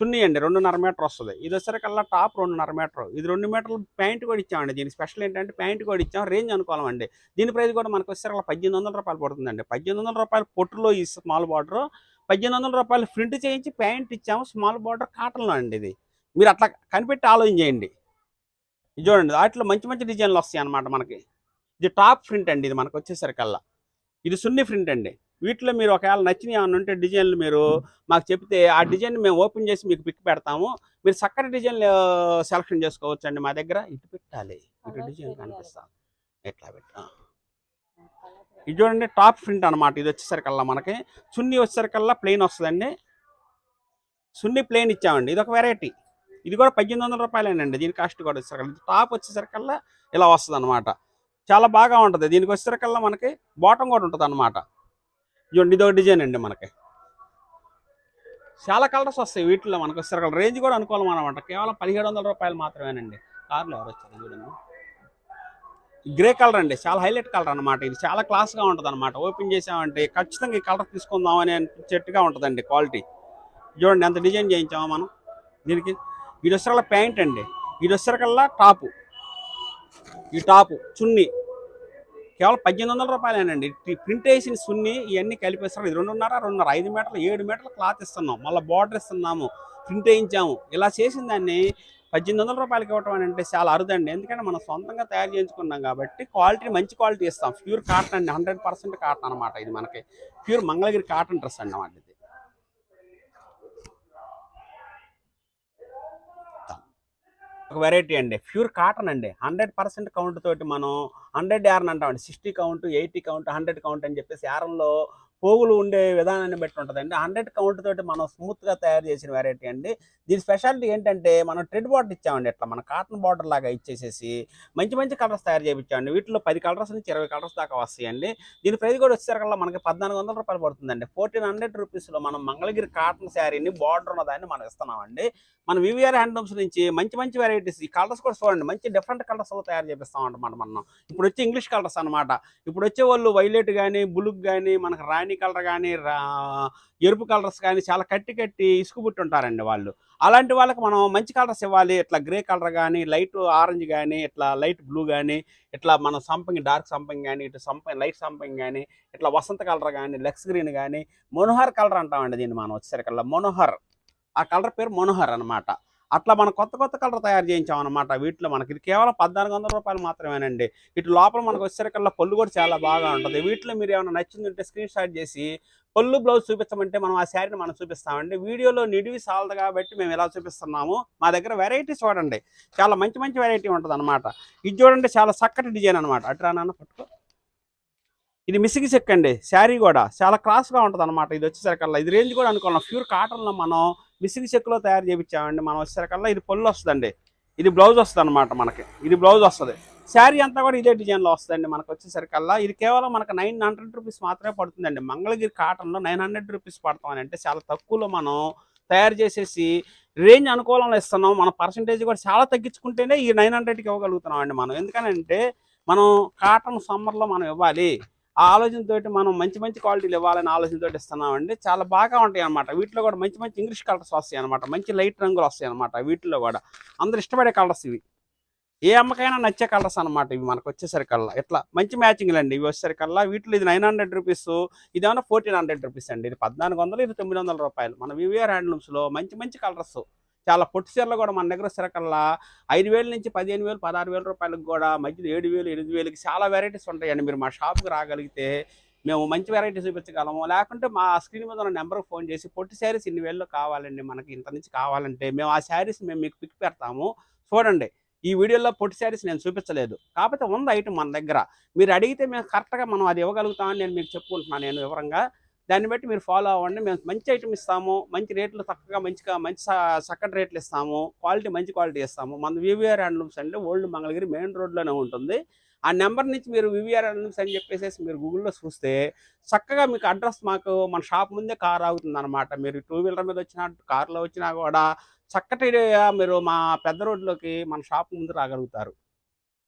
చున్నీ అండి రెండున్నర మీటర్ వస్తుంది. ఇది వచ్చేసరికల్లా టాప్ రెండున్నర మీటర్. ఇది రెండు మీటర్లు ప్యాంట్ కూడా ఇచ్చామండి. దీనికి స్పెషల్ ఏంటంటే ప్యాంట్ కూడా ఇచ్చాం. రేంజ్ అనుకోవాలండి. దీని ప్రైస్ కూడా మనకు వచ్చేసరికి పద్దెనిమిది వందల రూపాయలు పడుతుందండి. పద్దెనిమిది వందల రూపాయలు పొట్టులో ఈ స్మాల్ బార్డర్ పద్దెనిమిది వందల రూపాయలు ప్రింట్ చేయించి ప్యాంట్ ఇచ్చాము. స్మాల్ బార్డర్ కాటన్లో అండి ఇది. మీరు అట్లా కనిపెట్టి ఆలోచన చేయండి. ఇది చూడండి వాటిలో మంచి మంచి డిజైన్లు వస్తాయి అన్నమాట మనకి. ఇది టాప్ ప్రింట్ అండి ఇది మనకు వచ్చేసరికల్లా. ఇది సున్ని ప్రింట్ అండి. వీటిలో మీరు ఒకవేళ నచ్చినవి ఏమైనా ఉంటే డిజైన్లు మీరు మాకు చెప్తే ఆ డిజైన్ మేము ఓపెన్ చేసి మీకు పిక్ పెడతాము. మీరు చక్కటి డిజైన్లు సెలెక్షన్ చేసుకోవచ్చు అండి మా దగ్గర. ఇటు పెట్టాలి. ఇటు డిజైన్ కనిపిస్తా. ఎట్లా పెట్టా ఇది చూడండి టాప్ ప్రింట్ అనమాట ఇది వచ్చేసరికల్లా మనకి. చున్నీ వచ్చేసరికల్లా ప్లెయిన్ వస్తుందండి. సున్ని ప్లెయిన్ ఇచ్చామండి. ఇది ఒక వెరైటీ. ఇది కూడా పద్దెనిమిది వందల రూపాయలేనండి. దీని కాస్ట్ కూడా వచ్చేసరికి టాప్ వచ్చేసరికల్లా ఇలా వస్తుంది అనమాట చాలా బాగా ఉంటుంది. దీనికి వచ్చేసరికల్లా మనకి బాటం కూడా ఉంటుంది అనమాట ఇది ఒక డిజైన్ అండి మనకి. చాలా కలర్స్ వస్తాయి వీటిలో మనకు వచ్చేసరికి రేంజ్ కూడా అనుకూలం అనమాట కేవలం పదిహేడు వందల రూపాయలు మాత్రమేనండి. కార్లు ఎవరు వచ్చారు చూడండి. గ్రే కలర్ అండి. చాలా హైలైట్ కలర్ అనమాట ఇది చాలా క్లాస్గా ఉంటుంది అనమాట ఓపెన్ చేసామంటే ఖచ్చితంగా ఈ కలర్ తీసుకుందాం అని అనిపించేట్టుగా ఉంటుందండి క్వాలిటీ. చూడండి ఎంత డిజైన్ చేయించామో మనం. దీనికి ఇది వచ్చేసరికల్లా ప్యాంట్ అండి. ఇది వచ్చేసరికల్లా టాపు. ఈ టాపు చున్నీ. కేవలం పద్దెనిమిది వందల రూపాయలేనండి. ప్రింట్ వేసిన సున్ని ఇవన్నీ కలిపేస్తారు. ఇది రెండున్నర రెండున్నర ఐదు మీటర్లు ఏడు మీటర్లు క్లాత్ ఇస్తున్నాం. మళ్ళీ బార్డర్ ఇస్తున్నాము ప్రింట్ వేయించాము. ఇలా చేసిన దాన్ని పద్దెనిమిది వందల రూపాయలకి ఇవ్వటం అని అంటే చాలా అరుదండి. ఎందుకంటే మనం సొంతంగా తయారు చేయించుకున్నాం కాబట్టి క్వాలిటీ మంచి క్వాలిటీ ఇస్తాం. ప్యూర్ కాటన్ అండి హండ్రెడ్ పర్సెంట్ కాటన్ అనమాట ఇది మనకి. ప్యూర్ మంగళగిరి కాటన్ డ్రెస్ అండి అన్నమాట ఇది ఒక వెరైటీ అండి. ప్యూర్ కాటన్ అండి. హండ్రెడ్ పర్సెంట్ కౌంట్ తోటి మనం హండ్రెడ్ యారన్ అంటామండి. Sixty count eighty count hundred count అని చెప్పేసి యారంలో పోగులు ఉండే విధానాన్ని బట్టి ఉంటుందండి. హండ్రెడ్ కౌంట్ తోటి మనం స్మూత్గా తయారు చేసిన వెరైటీ అండి. దీని స్పెషాలిటీ ఏంటంటే మనం ట్రెడ్ బార్డర్ ఇచ్చామండి ఇట్లా మన కాటన్ బార్డర్ లాగా ఇచ్చేసేసి మంచి మంచి కలర్స్ తయారు చేయించామండి. వీటిలో పది కలర్స్ నుంచి ఇరవై కలర్స్ దాకా వస్తాయండి. దీని ప్రైస్ కూడా వచ్చేసరికల్లా మనకి పద్నాలుగు వందల రూపాయలు పడుతుందండి. ఫోర్టీన్ హండ్రెడ్ రూపీస్లో మనం మంగళగిరి కాటన్ శారీని బార్డర్ ఉన్న దాన్ని మనం ఇస్తున్నామండి. మన వివిఆర్ హ్యాండ్లూమ్స్ నుంచి మంచి మంచి వెరైటీస్ ఈ కలర్స్ కూడా చూడండి మంచి డిఫరెంట్ కలర్స్లో తయారు చేపిస్తామంట మనం. మనం ఇప్పుడు వచ్చి ఇంగ్లీష్ కలర్స్ అనమాట ఇప్పుడు వచ్చే వాళ్ళు వైలెట్ కానీ బ్లూ కానీ మనకు రాణి కలర్ కానీ ఎరుపు కలర్స్ కానీ చాలా కట్టి కట్టి ఇసుకుబుట్టుంటారండి వాళ్ళు. అలాంటి వాళ్ళకి మనం మంచి కలర్స్ ఇవ్వాలి. ఇట్లా గ్రే కలర్ కానీ లైట్ ఆరెంజ్ కానీ ఇట్లా లైట్ బ్లూ కానీ ఇట్లా మన సంపంగి డార్క్ సంపంగి కానీ ఇటు సంపంగి లైట్ సంపంగి కానీ ఇట్లా వసంత కలర్ కానీ లెక్స్ గ్రీన్ కానీ మనోహర్ కలర్ అంటామండి దీన్ని మనం వచ్చేసరికల్లా మనోహర్. ఆ కలర్ పేరు మనోహర్ అనమాట అట్లా మనం కొత్త కొత్త కలర్ తయారు చేయించామన్నమాట. వీటిలో మనకి ఇది కేవలం పద్నాలుగు వందల రూపాయలు మాత్రమేనండి. ఇటు లోపల మనకు వచ్చేసరికల్లా పళ్ళు కూడా చాలా బాగా ఉంటుంది. వీటిలో మీరు ఏమైనా నచ్చింది ఉంటే స్క్రీన్ షాట్ చేసి పళ్ళు బ్లౌజ్ చూపించమంటే మనం ఆ శారీని మనం చూపిస్తామండి. వీడియోలో నిడివి సాలదు కాబట్టి మేము ఎలా చూపిస్తున్నాము. మా దగ్గర వెరైటీ చూడండి. చాలా మంచి మంచి వెరైటీ ఉంటుంది అనమాట ఇది చూడండి చాలా చక్కటి డిజైన్ అనమాట అటు నాన్న పట్టుకో. ఇది మిసిగి చెక్ అండి. శారీ కూడా. చాలా క్లాస్గా ఉంటుంది అనమాట ఇది వచ్చేసరికల్లా ఇది రేంజ్ కూడా అనుకున్నాం ప్యూర్ కాటన్లో మనం మిసిగి చెక్కులో తయారు చేయించామండి మనం వచ్చేసరికల్లా ఇది పొల్లు వస్తుందండి. ఇది బ్లౌజ్ వస్తుంది అనమాట మనకి. ఇది బ్లౌజ్ వస్తుంది. శారీ అంతా కూడా ఇదే డిజైన్లో వస్తుందండి మనకు వచ్చేసరికల్లా. ఇది కేవలం మనకు నైన్ హండ్రెడ్ రూపీస్ మాత్రమే పడుతుందండి. మంగళగిరి కాటన్లో నైన్ హండ్రెడ్ రూపీస్ పడతామని అంటే చాలా తక్కువలో మనం తయారు చేసేసి రేంజ్ అనుకూలంలో ఇస్తున్నాం. మన పర్సంటేజ్ కూడా చాలా తగ్గించుకుంటేనే ఈ నైన్ హండ్రెడ్కి ఇవ్వగలుగుతున్నాం అండి మనం. ఎందుకనంటే మనం కాటన్ సమ్మర్లో మనం ఇవ్వాలి. ఆ ఆలోచనతోటి మనం మంచి మంచి క్వాలిటీలు ఇవ్వాలని ఆలోచనతో ఇస్తున్నామండి. చాలా బాగా ఉంటాయి అనమాట వీటిలో కూడా మంచి మంచి ఇంగ్లీష్ కలర్స్ వస్తాయి అనమాట మంచి లైట్ రంగులు వస్తాయి అనమాట వీటిలో కూడా. అందరు ఇష్టపడే కలర్స్ ఇవి. ఏ అమ్మకైనా నచ్చే కలర్స్ అనమాట ఇవి మనకు వచ్చేసరికల్లా. ఇట్లా మంచి మ్యాచింగ్లు అండి. ఇవి వచ్చేసరికల్లా వీటిలో ఇది నైన్ హండ్రెడ్ రూపీస్ ఇదేమన్నా ఫోర్టీన్ హండ్రెడ్ రూపీస్ అండి. ఇది పద్నాలుగు వందలు ఇది తొమ్మిది వందల రూపాయలు. మన వివిఆర్ హ్యాండ్లూమ్స్లో మంచి మంచి కలర్స్ చాలా పొట్టి చీరలు కూడా మన దగ్గర సరకల్లా ఐదు వేల నుంచి పదిహేను వేలు పదహారు వేల రూపాయలకు కూడా మధ్యలో ఏడు వేలు ఎనిమిది వేలకి చాలా వెరైటీస్ ఉంటాయండి. మీరు మా షాప్కి రాగలిగితే మేము మంచి వెరైటీ చూపించగలము. లేకుంటే మా స్క్రీన్ మీద ఉన్న నెంబర్కి ఫోన్ చేసి పొట్టి శారీస్ ఇన్ని వేల్లో కావాలండి మనకి ఇంత నుంచి కావాలంటే మేము ఆ శారీస్ మేము మీకు పిక్ పెడతాము. చూడండి ఈ వీడియోలో పొట్టి శారీస్ నేను చూపించలేదు. కాకపోతే ఉంది ఐటమ్ మన దగ్గర. మీరు అడిగితే మేము కరెక్ట్గా మనం అది ఇవ్వగలుగుతామని నేను మీకు చెప్పుకుంటున్నాను. నేను వివరంగా దాన్ని బట్టి మీరు ఫాలో అవ్వండి. మేము మంచి ఐటమ్ ఇస్తాము. మంచి రేట్లు చక్కగా మంచిగా మంచి చక్కటి రేట్లు ఇస్తాము. క్వాలిటీ మంచి క్వాలిటీ ఇస్తాము. మన వివిఆర్ హ్యాండ్లూమ్స్ అంటే ఓల్డ్ మంగళగిరి మెయిన్ రోడ్లోనే ఉంటుంది. ఆ నెంబర్ నుంచి మీరు వివిఆర్ హ్యాండ్లూమ్స్ అని చెప్పేసి మీరు గూగుల్లో చూస్తే చక్కగా మీకు అడ్రస్ మాకు మన షాప్ ముందే కార్ ఆగుతుంది అనమాట మీరు టూ వీలర్ మీద వచ్చినా కార్లో వచ్చినా కూడా చక్కటి మీరు మా పెద్ద రోడ్లోకి మన షాప్ ముందు రాగలుగుతారు.